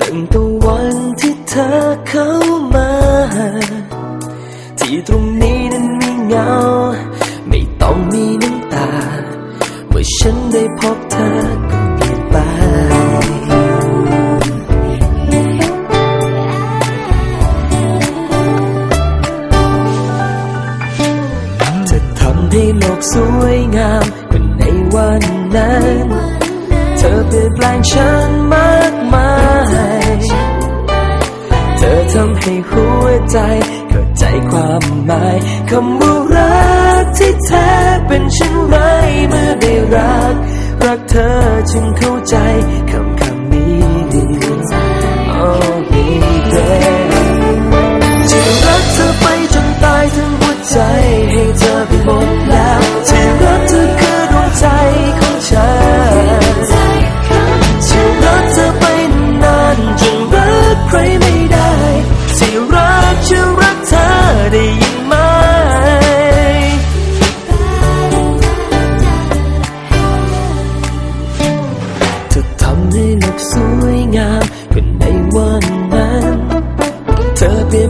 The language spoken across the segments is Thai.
ตั้งแต่วันที่เธอเข้ามา ที่ตรงนี้นั้นมีเงา ไม่ต้องมีน้ำตา เมื่อฉันได้พบเธอก็เปลี่ยนไปเธอทำให้โลกสวยงามกว่าในวันนั้น อเปลี่ยนแปลงฉันมากมาย เธอทำให้หัวใจเข้าใจความหมายคำว่ารักที่แท้เป็นเช่นไรเมื่อได้รัก รักเธอจึงเข้าใจคำ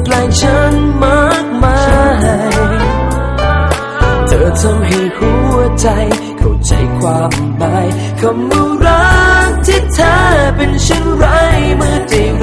แปลยฉันมากมาย เธอทำให้หัวใจ เข้าใจความหมายคำว่ารักที่แท้เป็นเช่นไรเมื่อได้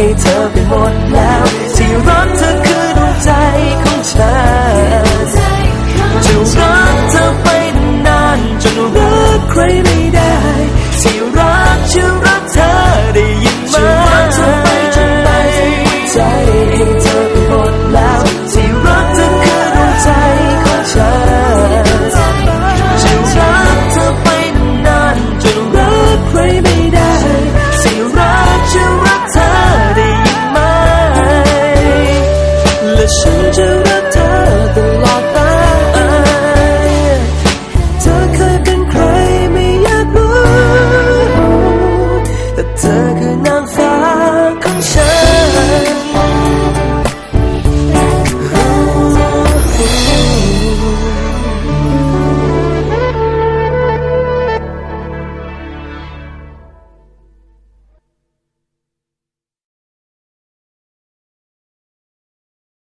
hater.